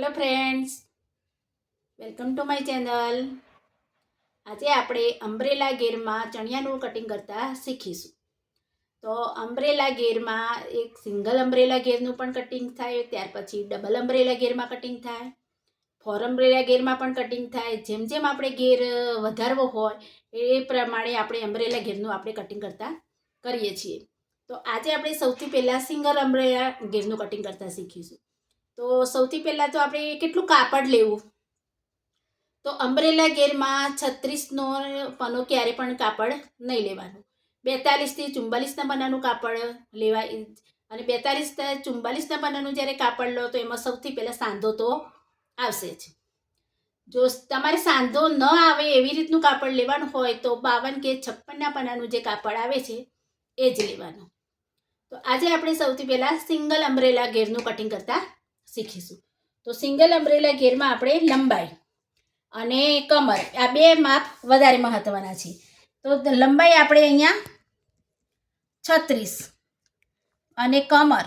Hello friends welcome to my channel આજે આપણે umbrella ગેરમાં ચણિયાનું cutting કરતા શીખીશું. તો અમ્બ્રેલા ગેરમાં એક સિંગલ અમ્બ્રેલા ગેરનું પણ કટિંગ થાય, ત્યાર પછી ડબલ અમ્બ્રેલા ગેરમાં કટિંગ થાય ફોર અમ્બ્રેલા ગેરમાં પણ કટિંગ થાય. જેમ જેમ આપણે ગેર વધારવો હોય, એ પ્રમાણે આપણે અમ્બ્રેલા ગેરનું આપણે કટિંગ કરતા કરીએ છીએ. તો આજે આપણે સૌથી પહેલાં સિંગલ અમ્બ્રેલા ગેરનું કટિંગ કરતા શીખીશું. તો સૌથી પહેલાં તો આપણે કેટલું કાપડ લેવું? તો અમ્બ્રેલા ગેરમાં છત્રીસનો પનો ક્યારે પણ કાપડ નહીં લેવાનું. બેતાલીસથી ચુમ્બાલીસના પન્નાનું કાપડ લેવા અને બેતાલીસ ચુમ્બાલીસના પન્નાનું જ્યારે કાપડ લો તો એમાં સૌથી પહેલાં સાંધો તો આવશે જ. જો તમારે સાંધો ન આવે એવી રીતનું કાપડ લેવાનું હોય તો બાવન કે છપ્પનના પનાનું જે કાપડ આવે છે, એ જ લેવાનું. તો આજે આપણે સૌથી પહેલાં સિંગલ અમ્બ્રેલા ગેરનું કટિંગ કરતા શીખીશું. તો સિંગલ અમ્બ્રેલા ગેરમાં આપણે લંબાઈ અને કમર, આ બે માપ વધારે મહત્ત્વના છે. તો, લંબાઈ આપણે અહીંયા છત્રીસ અને કમર.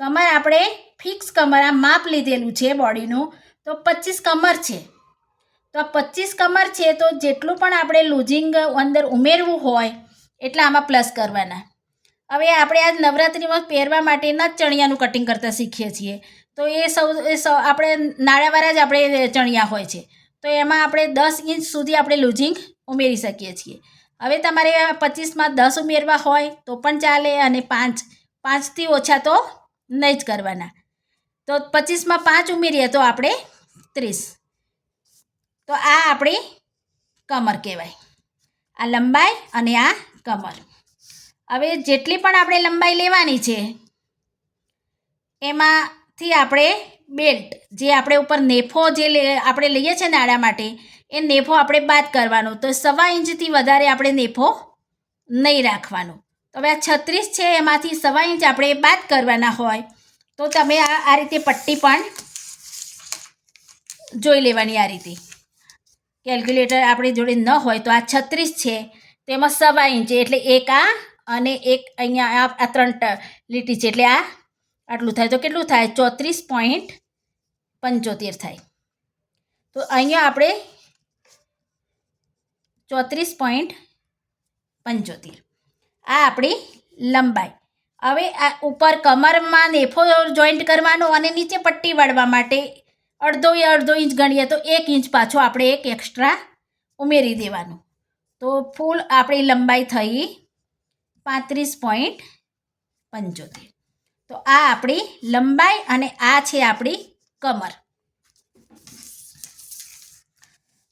કમર આપણે ફિક્સ કમર, આ માપ લીધેલું છે બોડીનું. તો પચીસ કમર છે. તો આ પચીસ કમર છે તો જેટલું પણ આપણે લૂઝિંગ અંદર ઉમેરવું હોય, એટલા આમાં પ્લસ કરવાના. હવે આપણે આજ નવરાત્રિમાં પહેરવા માટેના જ ચણિયાનું કટિંગ કરતા શીખીએ છીએ. તો એ સૌ સૌ, આપણે નાળાવાળા જ આપણે ચણિયા હોય છે. તો એમાં આપણે દસ ઇંચ સુધી આપણે લૂઝિંગ ઉમેરી શકીએ છીએ. હવે તમારે પચીસમાં દસ ઉમેરવા હોય તો પણ ચાલે અને પાંચ, પાંચથી ઓછા તો નહીં જ કરવાના. તો પચીસમાં પાંચ ઉમેરીએ તો આપણે ત્રીસ. તો આ આપણી કમર કહેવાય. આ લંબાઈ અને આ કમર. હવે જેટલી પણ આપણે લંબાઈ લેવાની છે, એમાંથી આપણે બેલ્ટ, જે આપણે ઉપર નેફો જે આપણે લઈએ છીએ નાડા માટે, એ નેફો આપણે બાદ કરવાનો. તો સવા ઇંચથી વધારે આપણે નેફો નહીં રાખવાનો. તો હવે આ છત્રીસ છે, એમાંથી સવા ઇંચ આપણે બાદ કરવાના હોય, તો તમે આ આ રીતે પટ્ટી પણ જોઈ લેવાની આ રીતે. કેલ્ક્યુલેટર આપણી જોડે ન હોય, તો આ છત્રીસ છે, તેમાં સવા ઇંચ, એટલે એક આ અને એક અહીંયા આ ત્રણ લીટી છે. એટલે આ આટલું થાય. તો કેટલું થાય? ચોત્રીસ પોઈન્ટ પંચોતેર થાય. તો અહીંયા આપણે ચોત્રીસ પોઈન્ટ પંચોતેર. આ આપણી લંબાઈ. હવે આ ઉપર કમરમાં નેફો જોઈન્ટ કરવાનો અને નીચે પટ્ટી વાળવા માટે અડધો એ અડધો ઇંચ ગણીએ તો એક ઇંચ પાછો આપણે એક એક્સ્ટ્રા ઉમેરી દેવાનું. તો ફૂલ આપણી લંબાઈ થઈ પાંત્રીસ પોઈન્ટ પંચોતેર. તો આ આપણી લંબાઈ અને આ છે આપણી કમર.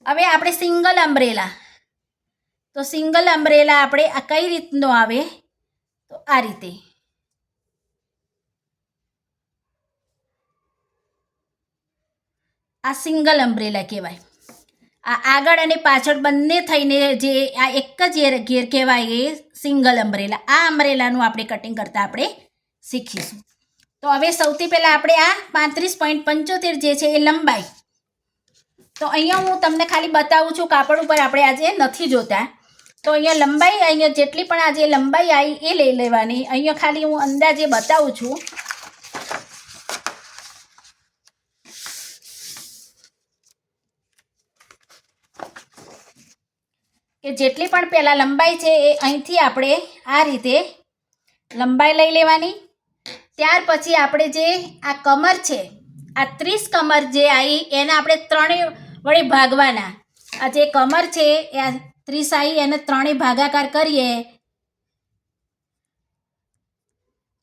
હવે આપણે સિંગલ અમ્બ્રેલા. તો સિંગલ અમ્બ્રેલા આપણે આ કઈ રીતનો આવે? તો આ રીતે. આ સિંગલ અમ્બ્રેલા કહેવાય. આ આગળ અને પાછળ બંને થઈને જે આ એક જ ઘેર કહેવાય એ સિંગલ અમ્બ્રેલા આ અમ્બ્રેલાનું આપણે કટિંગ કરતાં આપણે શીખીશું. તો હવે સૌથી પહેલાં આપણે આ પાંત્રીસ પોઈન્ટ પંચોતેર જે છે એ લંબાઈ. તો અહીંયા હું તમને ખાલી બતાવું છું, કાપડ ઉપર આપણે આજે નથી જોતા. તો અહીંયા લંબાઈ, અહીંયા જેટલી પણ આજે લંબાઈ આવી એ લઈ લેવાની. અહીંયા ખાલી હું અંદાજે બતાવું છું. કે જેટલી પણ પહેલાં લંબાઈ છે એ અહીંથી આપણે આ રીતે લંબાઈ લઈ લેવાની. ત્યાર પછી આપણે જે આ કમર છે, આ ત્રીસ કમર જે આવી એને આપણે ત્રણેય વડે ભાગવાના. આ જે કમર છે, એ આ ત્રીસ આવી એને ત્રણેય ભાગાકાર કરીએ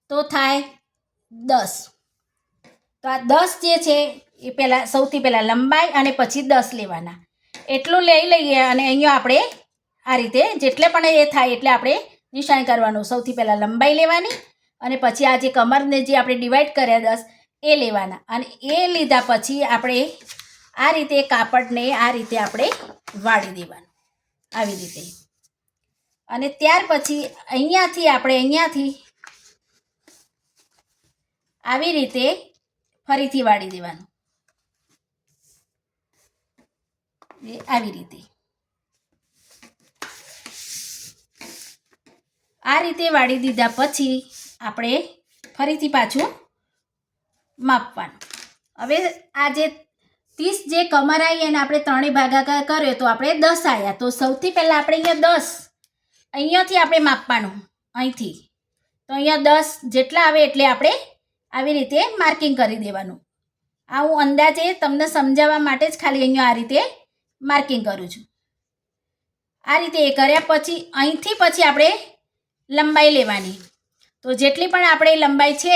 તો થાય દસ. તો આ દસ જે છે, એ પહેલાં સૌથી પહેલાં લંબાઈ અને પછી દસ લેવાના. એટલું લઈ લઈએ અને અહીંયા આપણે આ રીતે જેટલે પણ એ થાય એટલે આપણે નિશાન કરવાનું. સૌથી પહેલાં લંબાઈ લેવાની અને પછી આ જે કમરને જે આપણે ડિવાઈડ કર્યા દસ, એ લેવાના. અને એ લીધા પછી આપણે આ રીતે કાપડને આ રીતે આપણે વાળી દેવાનું. આવી રીતે. અને ત્યાર પછી અહીંયાથી આપણે અહીંયાથી આવી રીતે ફરીથી વાળી દેવાનું. આવી રીતે. આ રીતે વાળી દીધા પછી આપણે ફરીથી પાછું માપવાનું. હવે આ જે ત્રીસ જે કમર આવી એને આપણે ત્રણેય ભાગાકાર કર્યો તો આપણે દસ આવ્યા તો સૌથી પહેલાં આપણે અહીંયા દસ અહીંયાથી આપણે માપવાનું અહીંથી. તો અહીંયા દસ જેટલા આવે એટલે આપણે આવી રીતે માર્કિંગ કરી દેવાનું. આ હું અંદાજે તમને સમજાવવા માટે જ ખાલી અહીંયા આ રીતે માર્કિંગ કરું છું. આ રીતે એ કર્યા પછી અહીંથી પછી આપણે લંબાઈ લેવાની. તો જેટલી પણ આપણે લંબાઈ છે,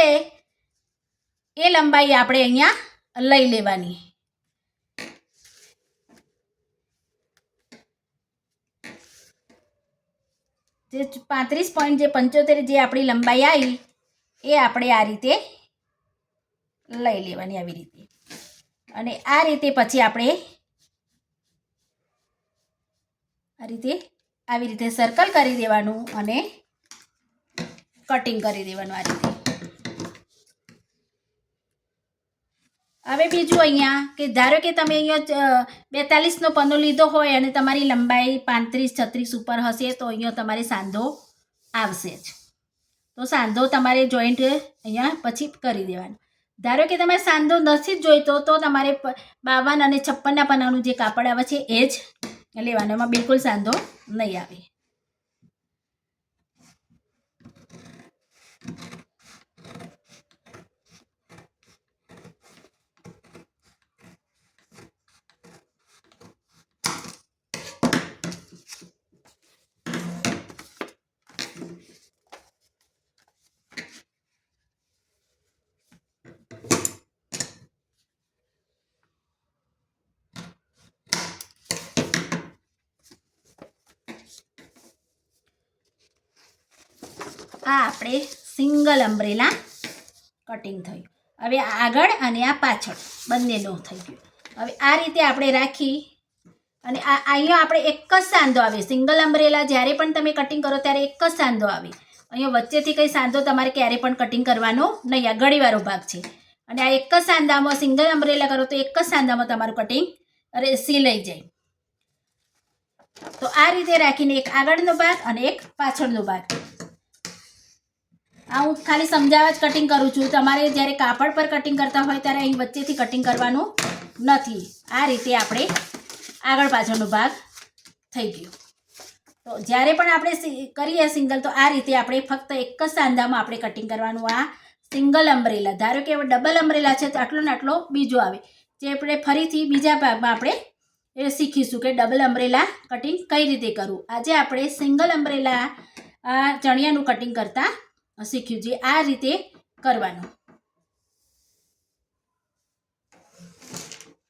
એ લંબાઈ આપણે અહીંયા લઈ લેવાની. જે પાંત્રીસ પોઈન્ટ જે પંચોતેર જે આપણી લંબાઈ આવી, એ આપણે આ રીતે લઈ લેવાની આવી રીતે. અને આ રીતે પછી આપણે આ રીતે આવી રીતે સર્કલ કરી દેવાનું અને કટિંગ કરી દેવાનું આ રીતે. હવે બીજું અહીંયા કે ધારો કે તમે અહીંયા બેતાલીસનો પન્નો લીધો હોય અને તમારી લંબાઈ પાંત્રીસ, છત્રીસ ઉપર હશે, તો અહીંયા તમારે સાંધો આવશે જ. તો સાંધો તમારે જોઈન્ટ અહીંયા પછી કરી દેવાનો. ધારો કે તમારે સાંધો નથી જ જોઈતો, તો તમારે બાવન અને છપ્પનના પન્નાનું જે કાપડ આવે છે, એ જ લેવાનું. એમાં બિલકુલ સાંધો નહીં આવે. આ આપણે સિંગલ અમ્બ્રેલા કટિંગ થયું. હવે આગળ અને આ પાછળ બંનેનું થઈ ગયો. હવે આ રીતે આપણે રાખી અને આ અહીંયા આપણે એક જ સાંધો આવે. સિંગલ અમ્બ્રેલા જ્યારે પણ તમે કટિંગ કરો ત્યારે એક જ સાંધો આવે. અહીંયા વચ્ચેથી કંઈ સાંધો તમારે ક્યારે પણ કટિંગ કરવાનો નહીં. આ ગળીવાળો ભાગ છે. અને આ એક જ સાંધામાં સિંગલ અમ્બ્રેલા કરો તો એક જ સાંધામાં તમારું કટિંગ અરે સિલાઈ જાય. તો આ રીતે રાખીને એક આગળનો ભાગ અને એક પાછળનો ભાગ. આ હું ખાલી સમજાવવા જ કટિંગ કરું છું. તમારે જ્યારે કાપડ પર કટિંગ કરતા હોય ત્યારે અહીં વચ્ચેથી કટિંગ કરવાનું નથી. આ રીતે આપણે આગળ પાછળનો ભાગ થઈ ગયો. તો જ્યારે પણ આપણે કરીએ સિંગલ, તો આ રીતે આપણે ફક્ત એક જ સાંધામાં આપણે કટિંગ કરવાનું. આ સિંગલ અમ્બ્રેલા ધારો કે ડબલ અમ્બ્રેલા છે, તો આટલો ને આટલો બીજો આવે. જે આપણે ફરીથી બીજા ભાગમાં આપણે એ શીખીશું કે ડબલ અમ્બ્રેલા કટિંગ કઈ રીતે કરવું. આજે આપણે સિંગલ અમ્બ્રેલા ચણિયાનું કટિંગ કરતા શીખ્યું છે આ રીતે કરવાનું.